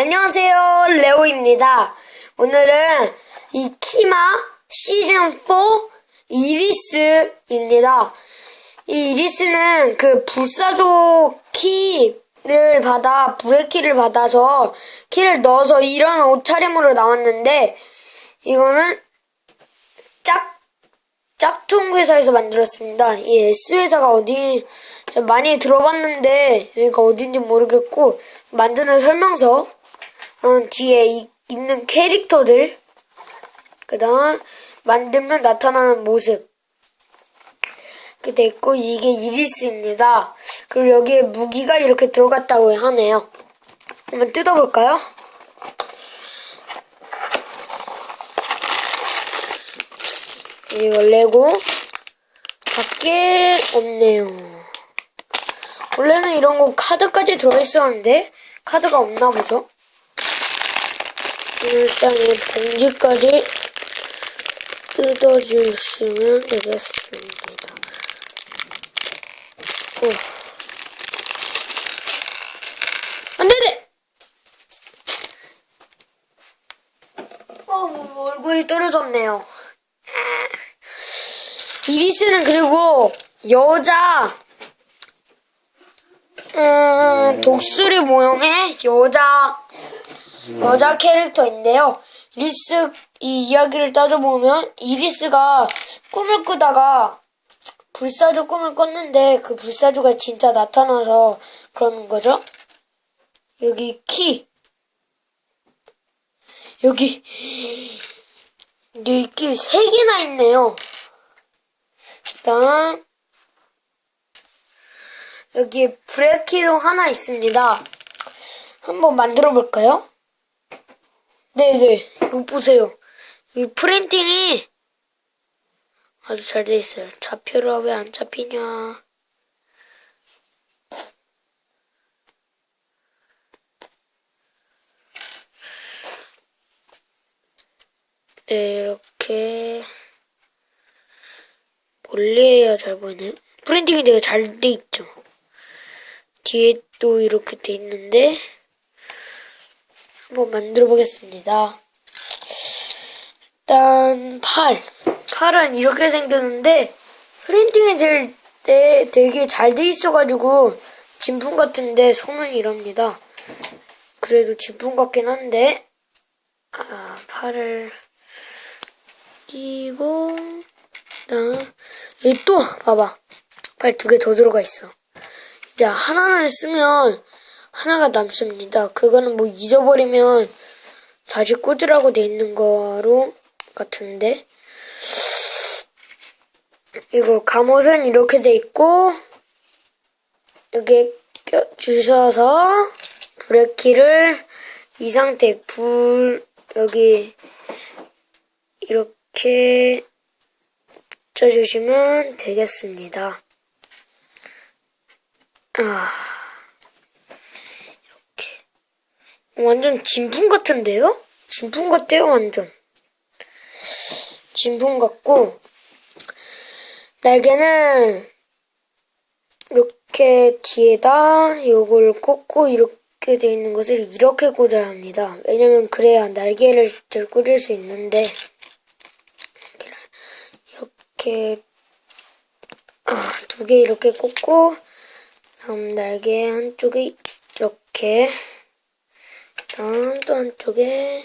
안녕하세요, 레오입니다. 오늘은 이 키마 시즌4 이리스입니다. 이 이리스는 그 불사조 키를 받아, 불의 키를 받아서 키를 넣어서 이런 옷차림으로 나왔는데, 이거는 짝, 짝퉁 회사에서 만들었습니다. 이 S 회사가 어디, 많이 들어봤는데, 여기가 어딘지 모르겠고, 만드는 설명서, 어, 뒤에 이- 있는 캐릭터들, 그 다음, 만들면 나타나는 모습. 그 됐고, 이게 이리스입니다. 그리고 여기에 무기가 이렇게 들어갔다고 하네요. 한번 뜯어볼까요? 이거 레고 밖에 없네요. 원래는 이런 거 카드까지 들어있었는데 카드가 없나 보죠. 일단 이 봉지까지 뜯어주시면 되겠습니다. 어. 안되네! 어, 얼굴이 떨어졌네요. 이리스는 그리고 여자 음, 독수리 모형의 여자 여자 캐릭터인데요. 리스 이 이야기를 따져보면 이리스가 꿈을 꾸다가 불사조 꿈을 꿨는데 그 불사조가 진짜 나타나서 그러는 거죠. 여기 키 여기 여기 키세 개나 있네요. 일단 여기 브레이키도 하나 있습니다. 한번 만들어 볼까요? 네네 이거 보세요. 이 프린팅이 아주 잘 돼 있어요. 잡혀라 왜 안 잡히냐? 네, 이렇게 원래야 잘 보이네. 프린팅이 되게 잘 돼 있죠. 뒤에 또 이렇게 돼 있는데 한번 만들어 보겠습니다. 일단 팔. 팔은 이렇게 생겼는데 프린팅이 될 때 되게 잘 돼 있어가지고 진품 같은데 손은 이럽니다. 그래도 진품 같긴 한데 아, 팔을 끼고 그다음 여기 또 봐봐 팔 두 개 더 들어가 있어. 이제 하나를 쓰면 하나가 남습니다. 그거는 뭐 잊어버리면 다시 꽂으라고 돼 있는 거로 같은데 이거 갑옷은 이렇게 돼 있고 여기 껴 주셔서 불의 키를 이 상태 불 여기 이렇게 붙여주시면 되겠습니다. 아, 이렇게. 완전 진품 같은데요? 진품 같아요, 완전. 진품 같고, 날개는 이렇게 뒤에다 요걸 꽂고 이렇게 돼 있는 것을 이렇게 꽂아야 합니다. 왜냐면 그래야 날개를 잘 꽂을 수 있는데, 이렇게, 아, 두 개 이렇게 꽂고, 다음 날개 한쪽에 이렇게 다음 또 한쪽에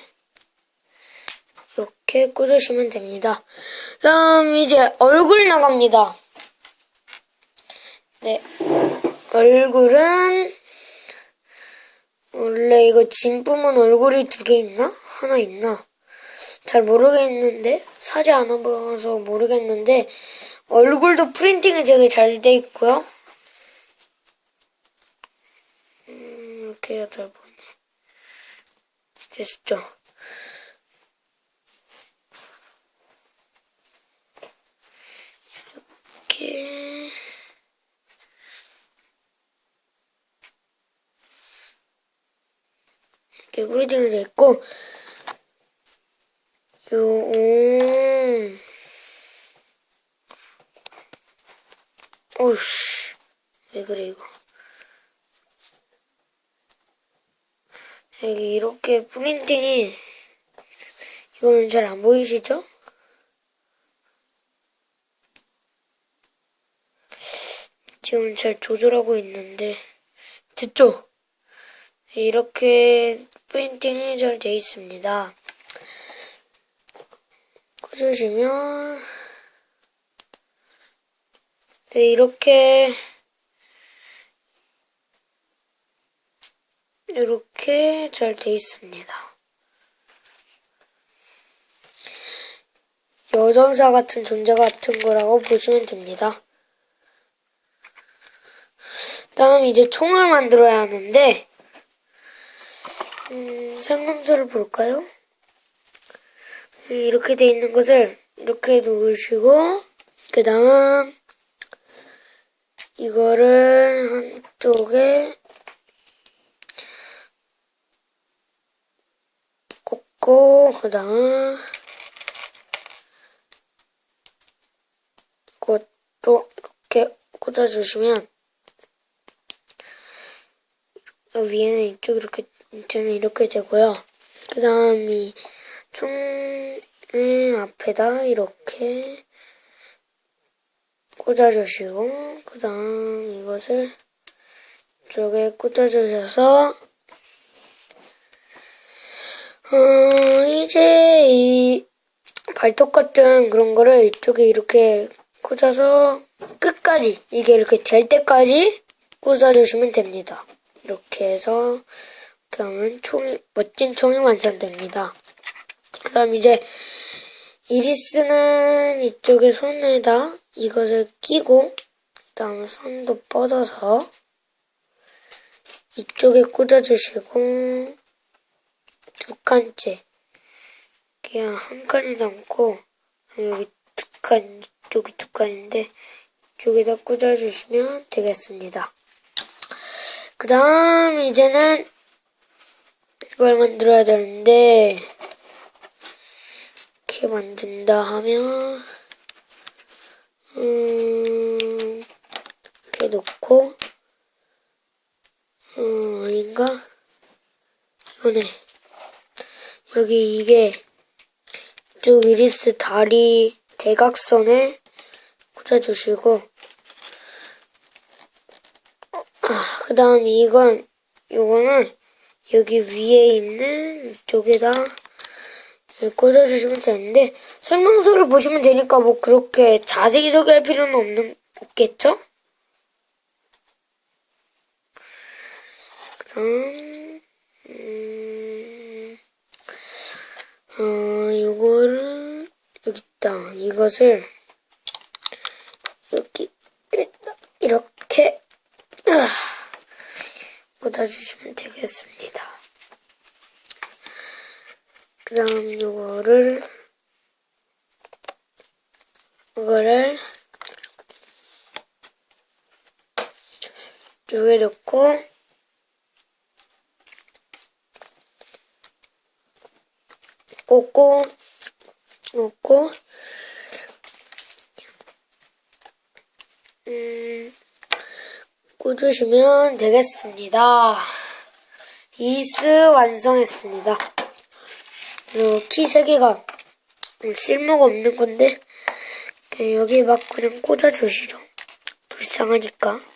이렇게 꽂으시면 됩니다. 다음 이제 얼굴 나갑니다. 네, 얼굴은 원래 이거 진품은 얼굴이 두 개 있나? 하나 있나? 잘 모르겠는데 사지 않아 봐서 모르겠는데 얼굴도 프린팅이 되게 잘 돼 있고요. 이렇게 해야 잘 보이네. 됐죠? 이렇게. 이렇게 돼 있고, 요, 음. 오우씨. 왜 그래, 이거. 여기 이렇게 프린팅이 이거는 잘 안 보이시죠? 지금 잘 조절하고 있는데 됐죠? 네, 이렇게 프린팅이 잘돼 있습니다. 꽂으시면 네, 이렇게 이렇게 잘 돼 있습니다. 여전사 같은 존재 같은 거라고 보시면 됩니다. 다음 이제 총을 만들어야 하는데 음, 설명서를 볼까요? 이렇게 돼 있는 것을 이렇게 누르시고 그 다음 이거를 한쪽에 꽂고 그 다음 이것도 이렇게 꽂아주시면 위에는 이쪽 이렇게 밑에는 이렇게 되고요. 그 다음 이 총의 앞에다 이렇게 꽂아주시고 그 다음 이것을 이쪽에 꽂아주셔서 어, 이제 이 발톱 같은 그런 거를 이쪽에 이렇게 꽂아서 끝까지 이게 이렇게 될 때까지 꽂아주시면 됩니다. 이렇게 해서 하면 총이 멋진 총이 완성됩니다. 그다음 이제 이리스는 이쪽에 손에다 이것을 끼고 그다음 손도 뻗어서 이쪽에 꽂아주시고 두 칸째. 그냥 한 칸에 담고 여기 두 칸, 이쪽이 두 칸인데 이쪽에다 꽂아주시면 되겠습니다. 그 다음 이제는 이걸 만들어야 되는데 이렇게 만든다 하면 음 이렇게 놓고 음 아닌가? 이거네 여기 이게 쭉 이리스 다리 대각선에 꽂아주시고 아, 그 다음 이건 요거는 여기 위에 있는 이쪽에다 꽂아주시면 되는데 설명서를 보시면 되니까 뭐 그렇게 자세히 소개할 필요는 없는 없겠죠? 그 다음 음, 어 요거를 여기 있다 이것을 여기 이렇게 아, 꽂아주시면 되겠습니다. 그 다음 요거를 이거를 쪽에 넣고 꽂고 놓고 음 꽂으시면 되겠습니다. 이스 완성했습니다. 키 3개가 쓸모가 없는 건데 그냥 여기 막 그냥 꽂아주시죠. 불쌍하니까.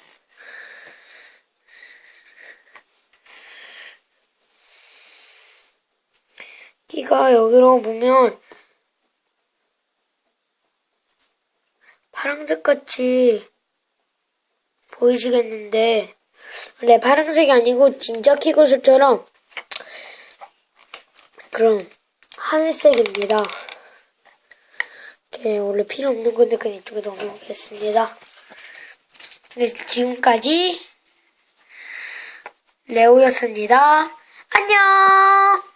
키가 여기로 보면 파란색 같이 보이시겠는데 원래 파란색이 아니고 진짜 키고수처럼 그럼 하늘색입니다. 네, 원래 필요 없는 건데 그냥 이쪽에 넣어놓겠습니다. 네, 지금까지 레오였습니다. 안녕!